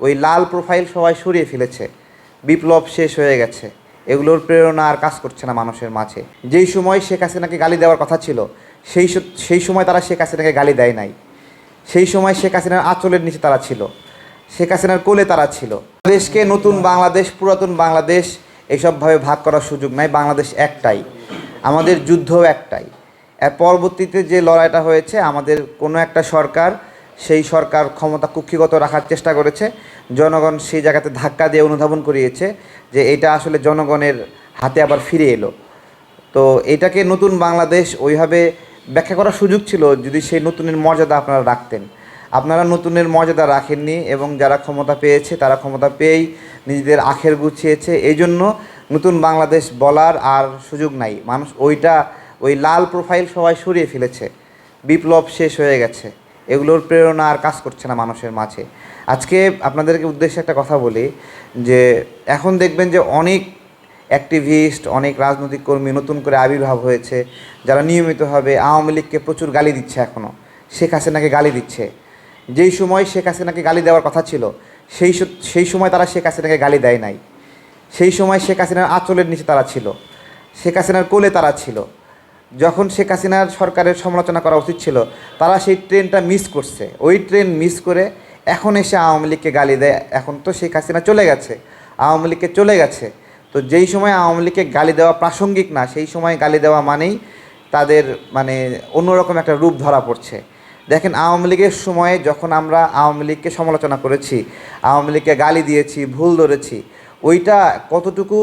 ওই লাল প্রোফাইল সবাই সরিয়ে ফেলেছে। বিপ্লব শেষ হয়ে গেছে। এগুলোর প্রেরণা আর কাজ করছে না মানুষের মাঝে। যেই সময় শেখ হাসিনাকে গালি দেওয়ার কথা ছিল, সেই সেই সময় তারা শেখ হাসিনাকে গালি দেয় নাই। সেই সময় শেখ হাসিনার আঁচলের নিচে তারা ছিল। শেখ হাসিনার কোলে তারা ছিল। দেশকে নতুন বাংলাদেশ, পুরাতন বাংলাদেশ এইসবভাবে ভাগ করার সুযোগ নাই। বাংলাদেশ একটাই। আমাদের যুদ্ধ একটাই। পরবর্তীতে যে লড়াইটা হয়েছে, আমাদের কোনো একটা সরকার সেই সরকার ক্ষমতা কুক্ষিগত রাখার চেষ্টা করেছে। জনগণ সেই জায়গাতে ধাক্কা দিয়ে অনুধাবন করিয়েছে যে এটা আসলে জনগণের হাতে আবার ফিরে এলো। তো এটাকে নতুন বাংলাদেশ ওইভাবে ব্যাখ্যা করার সুযোগ ছিল যদি সেই নতুনের মর্যাদা আপনারা রাখতেন। আপনারা নতুনের মর্যাদা রাখেননি এবং যারা ক্ষমতা পেয়েছে তারা ক্ষমতা পেয়েই নিজেদের আখের গুছিয়েছে। এই জন্য নতুন বাংলাদেশ বলার আর সুযোগ নাই। মানুষ ওইটা ওই লাল প্রোফাইল সবাই সরিয়ে ফেলেছে। বিপ্লব শেষ হয়ে গেছে। এগুলোর প্রেরণা আর কাজ করছে না মানুষের মাঝে। আজকে আপনাদেরকে উদ্দেশ্যে একটা কথা বলি, যে এখন দেখবেন যে অনেক অ্যাক্টিভিস্ট অনেক রাজনৈতিক কর্মী নতুন করে আবির্ভাব হয়েছে, যারা নিয়মিতভাবে আওয়ামী লীগকে প্রচুর গালি দিচ্ছে এখনও শেখ হাসিনাকে গালি দিচ্ছে। যেই সময় শেখ হাসিনাকে গালি দেওয়ার কথা ছিল, সেই সেই সময় তারা শেখ হাসিনাকে গালি দেয় নাই। সেই সময় শেখ হাসিনার আঁচলের নিচে তারা ছিল। শেখ হাসিনার কোলে তারা ছিল। যখন শেখ হাসিনার সরকারের সমালোচনা করা উচিত ছিল, তারা সেই ট্রেনটা মিস করছে। ওই ট্রেন মিস করে এখন এসে আওয়ামী লীগকে গালি দেয়। এখন তো শেখ হাসিনা চলে গেছে। আওয়ামী লীগকে চলে গেছে। তো যেই সময় আওয়ামী লীগকে গালি দেওয়া প্রাসঙ্গিক না, সেই সময় গালি দেওয়া মানেই তাদের মানে অন্যরকম একটা রূপ ধরা পড়ছে। দেখেন, আওয়ামী লীগের সময়ে যখন আমরা আওয়ামী লীগকে সমালোচনা করেছি, আওয়ামী লীগকে গালি দিয়েছি, ভুল ধরেছি, ওইটা কতটুকু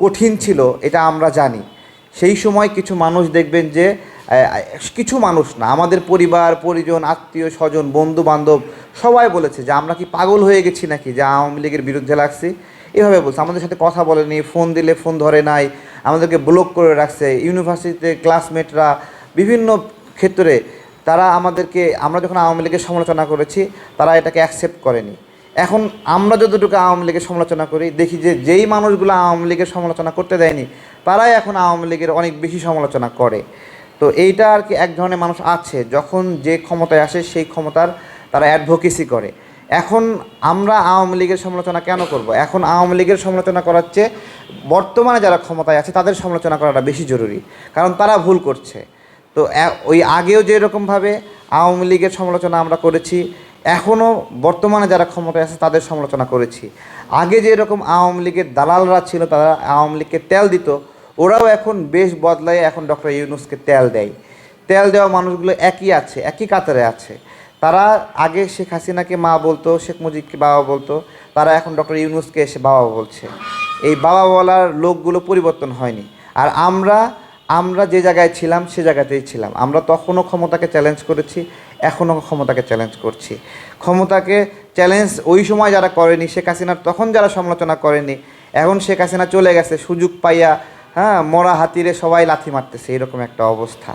কঠিন ছিল, এটা আমরা জানি। সেই সময় কিছু মানুষ দেখবেন যে কিছু মানুষ না, আমাদের পরিবার, পরিজন, আত্মীয়, স্বজন বন্ধু বান্ধব সবাই বলেছে যে, আমরা কি পাগল হয়ে গেছি নাকি? যে, আওয়ামী লীগের বিরুদ্ধে লাগছি? এভাবে বলছে। আমাদের সাথে কথা বলেনি, ফোন দিলে ফোন ধরে নাই, আমাদেরকে ব্লক করে রাখছে। ইউনিভার্সিটিতে ক্লাসমেটরা বিভিন্ন ক্ষেত্রে তারা আমাদেরকে, আমরা যখন আওয়ামী লীগের সমালোচনা করেছি, তারা এটাকে অ্যাকসেপ্ট করেনি। এখন আমরা যতটুকু আওয়ামী লীগের সমালোচনা করি, দেখি যে যেই মানুষগুলো আওয়ামী লীগের সমালোচনা করতে দেয়নি, তারাই এখন আওয়ামী লীগের অনেক বেশি সমালোচনা করে। তো এইটা আর কি এক ধরনের মানুষ আছে, যখন যে ক্ষমতায় আসে সেই ক্ষমতার তারা অ্যাডভোকেসি করে। এখন আমরা আওয়ামী লীগের সমালোচনা কেন করব? এখন আওয়ামী লীগের সমালোচনা করার চেয়ে বর্তমানে যারা ক্ষমতায় আছে তাদের সমালোচনা করাটা বেশি জরুরি, কারণ তারা ভুল করছে। তো ওই আগেও যেরকমভাবে আওয়ামী লীগের সমালোচনা আমরা করেছি এখনও বর্তমানে যারা ক্ষমতায় আছে, তাদের সমালোচনা করেছি। আগে যেরকম আওয়ামী লীগের দালালরা ছিল, তারা আওয়ামী লীগকে তেল দিত, ওরাও এখন বেশ বদলায়, এখন ডক্টর ইউনুসকে তেল দেয়। তেল দেওয়া মানুষগুলো একই আছে, একই কাতারে আছে। তারা আগে শেখ হাসিনাকে মা বলতো, শেখ মুজিবকে বাবা বলতো, তারা এখন ডক্টর ইউনুসকে এসে বাবা বলছে। এই বাবা বলার লোকগুলো পরিবর্তন হয়নি। আর আমরা আমরা যে জায়গায় ছিলাম, সে জায়গাতেই ছিলাম। আমরা তখনও ক্ষমতাকে চ্যালেঞ্জ করেছি, এখনও ক্ষমতাকে চ্যালেঞ্জ করছি। ক্ষমতাকে চ্যালেঞ্জ ওই সময় যারা করেনি, শেখ হাসিনার তখন যারা সমালোচনা করেনি, এখন শেখ হাসিনা চলে গেছে, সুযোগ পাইয়া হ্যাঁ মরা হাতিরে সবাই লাথি মারতেছে, এরকম একটা অবস্থা।